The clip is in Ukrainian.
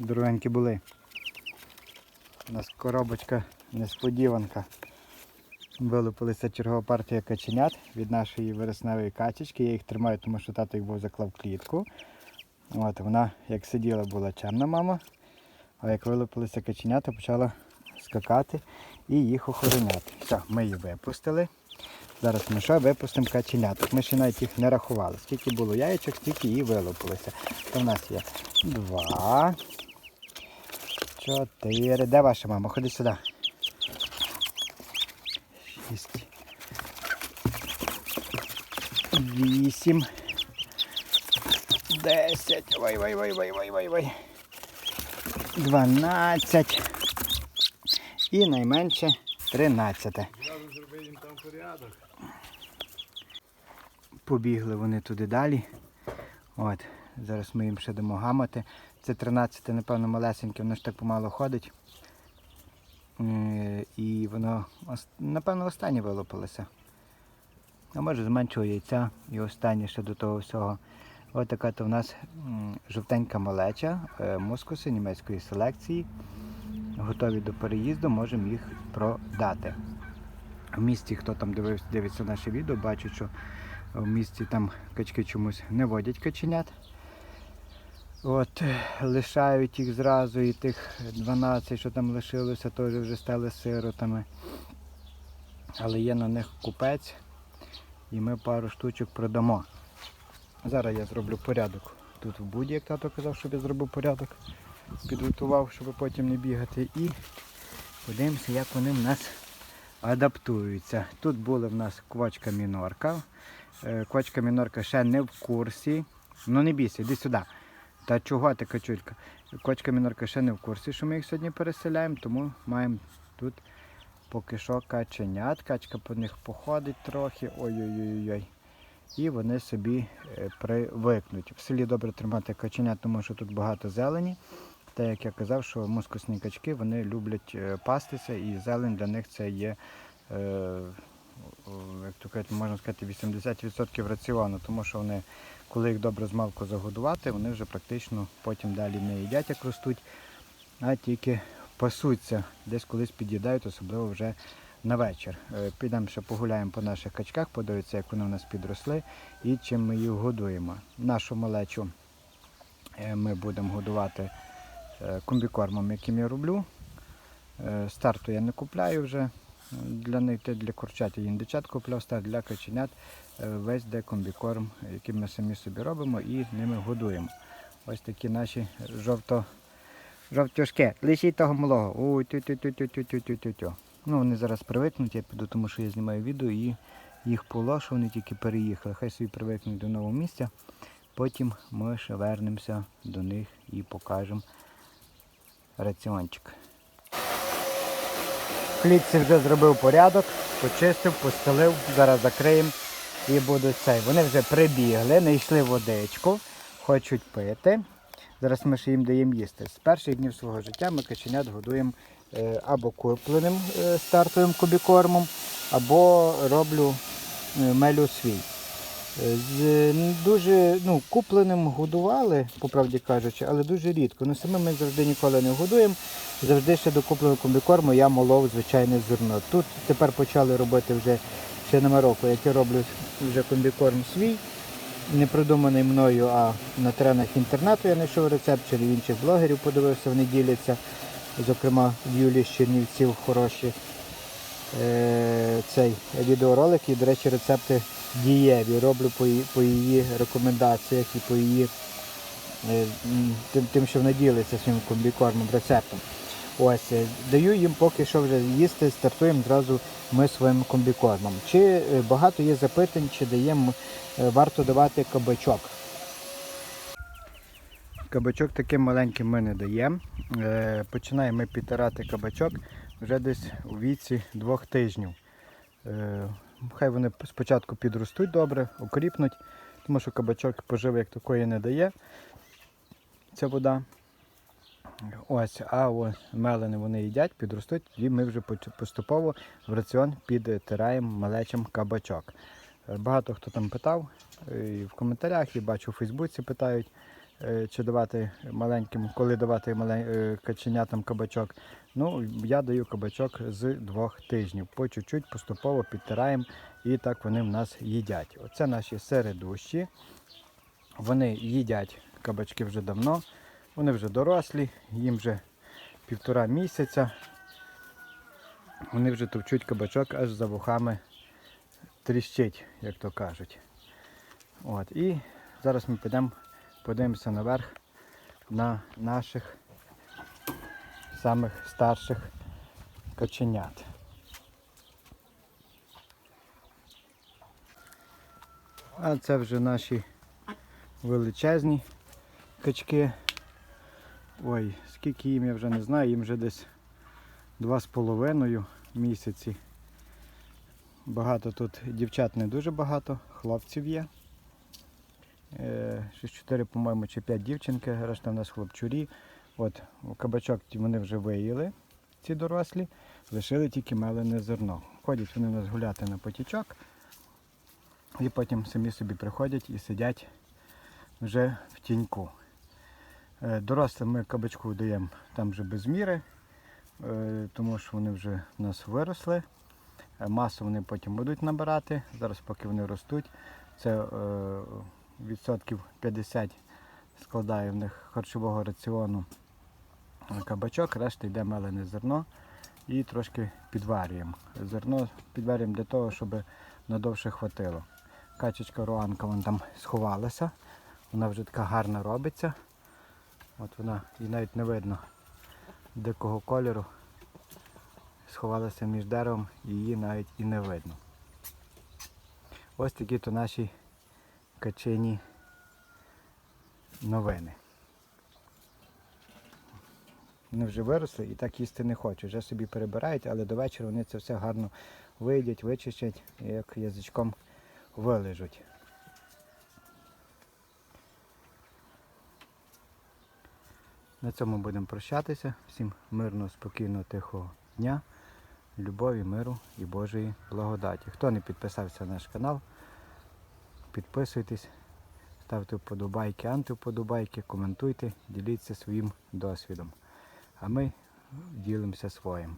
Дорогенькі були. У нас коробочка несподіванка. Вилупилася чергова партія каченят від нашої вересневої качечки. Я їх тримаю, тому що тато їх був заклав клітку. От, вона як сиділа, була чемна мама, а як вилупилися каченята, почала скакати і їх охороняти. Все, ми її випустили. Зараз ми що випустимо каченяток. Ми ще навіть їх не рахували. Скільки було яєчок, стільки і вилупилося. То в нас є два. Чотири. Де ваша мама? Ходи сюди. Шість. Вісім. Десять. Ой, ой, ой, ой, ой, ой, ой. Дванадцять. І найменше тринадцяте. Побігли вони туди далі. От, зараз ми їм ще дамо гамати. Це 13, напевно, малесеньке, воно ж так помало ходить. Е, І воно, напевно, останнє вилупилося. А може з меншого яйця і останнє ще до того всього. Ось така то в нас жовтенька малеча, е, мускуси німецької селекції. Готові до переїзду, можемо їх продати. В місті, хто там дивився, дивиться наше відео, бачить, що в місті там качки чомусь не водять каченят. От, лишають їх зразу і тих 12, що там лишилося, теж вже стали сиротами. Але є на них купець і ми пару штучок продамо. Зараз я зроблю порядок. Тут в буді, як тато казав, щоб я зробив порядок. Підготував, щоб потім не бігати. І подивимося, як вони в нас адаптуються. Тут була в нас квочка мінорка. Е, Квочка мінорка ще не в курсі. Ну не бійся, йди сюди. Та чого ти, качулька? Квочка мінорка ще не в курсі, що ми їх сьогодні переселяємо, тому маємо тут поки що каченят. Качка по них походить трохи. Ой-ой-ой. І вони собі е, привикнуть. В селі добре тримати каченят, тому що тут багато зелені. Та як я казав, що мускусні качки вони люблять е, пастися, і зелень для них це є, е, як то кажуть, можна сказати, 80% раціону, тому що вони, коли їх добре змалку загодувати, вони вже практично потім далі не їдять, як ростуть, а тільки пасуться, десь колись під'їдають, особливо вже на вечір. Е, Підемо ще погуляємо по наших качках, подивитися, як вони у нас підросли і чим ми їх годуємо. Нашу малечу е, ми будемо годувати е, комбікормом, яким я роблю. Старту я не купляю вже. Для них те для курчат і індичат купляв для каченят. е, Весь де комбікорм, який ми самі собі робимо і ними годуємо. Ось такі наші жовто, жовтюшки. Лишіть того малого. Ой, тю тю тю тю тю тю тю тю тю Ну, вони зараз привикнуть, я піду, тому що я знімаю відео і їх полошу, вони тільки переїхали. Хай собі привикнуть до нового місця. Потім ми ще вернемося до них і покажемо раціончик. Клітці вже зробив порядок, почистив, постелив, зараз закриємо і будуть цей. Вони вже прибігли, знайшли водичку, хочуть пити. Зараз ми ще їм даємо їсти. З перших днів свого життя ми каченят годуємо е, або купленим е, стартовим кубікормом, або роблю е, мелю свій. З дуже ну, купленим годували, по правді кажучи, але дуже рідко. Ну, самим ми завжди ніколи не годуємо. Завжди ще до купленого комбікорму я молов звичайне зерно. Тут тепер почали робити вже ще нема року, як я роблю вже комбікорм свій, не придуманий мною, а на тренах інтернету я знайшов рецепт, чи інших блогерів подивився, вони діляться. Зокрема, в Юлі Чернівців хороші е, цей відеоролик і, до речі, рецепти дієві. Роблю по її, рекомендаціях і по її е, тим, тим, що вона ділиться своїм комбікормом, рецептом. Ось, е, даю їм поки що вже їсти, стартуємо зразу ми своїм комбікормом. Чи е, багато є запитань, чи даємо, варто давати кабачок. Кабачок таким маленьким ми не даємо. Починаємо підтирати кабачок вже десь у віці двох тижнів. Хай вони спочатку підростуть добре, окріпнуть, тому що кабачок поживи як такої не дає. Ця вода. Ось, а ось мелени вони їдять, підростуть, і ми вже поступово в раціон підтираємо малечим кабачок. Багато хто там питав е, і в коментарях, і бачу у Фейсбуці питають, чи давати маленьким, коли давати е, каченятам кабачок. Ну, я даю кабачок з двох тижнів. По чуть-чуть поступово підтираємо і так вони в нас їдять. Оце наші середущі. Вони їдять кабачки вже давно. Вони вже дорослі, їм вже півтора місяця. Вони вже товчуть кабачок аж за вухами тріщить, як то кажуть. От. І зараз ми підемо, подивимося наверх на наших самих старших каченят. А це вже наші величезні качки. Ой, скільки їм я вже не знаю, їм вже десь два з половиною місяці. Багато тут дівчат не дуже багато, хлопців є. Е, Щось 4, по-моєму, чи 5 дівчинки, решта в нас хлопчурі. От, кабачок вони вже виїли, ці дорослі, лишили тільки мелене зерно. Ходять вони у нас гуляти на потічок, і потім самі собі приходять і сидять вже в тіньку. Е, Дорослим ми кабачку даємо там вже без міри, е, тому що вони вже в нас виросли. Е, Масу вони потім будуть набирати. Зараз, поки вони ростуть, це е, відсотків 50 складає в них харчового раціону е, кабачок, решта йде мелене зерно і трошки підварюємо. Зерно підварюємо для того, щоб надовше хватило. Качечка руанка вон там сховалася, вона вже така гарна робиться. От вона і навіть не видно дикого кольору. Сховалася між деревом її навіть і не видно. Ось такі то наші качині новини. Вони вже виросли і так їсти не хочуть. Вже собі перебирають, але до вечора вони це все гарно вийдять, вичищать і як язичком вилежуть. На цьому будемо прощатися. Всім мирного, спокійного, тихого дня, любові, миру і Божої благодаті. Хто не підписався на наш канал, підписуйтесь, ставте вподобайки, антивподобайки, коментуйте, діліться своїм досвідом. А ми ділимося своїм.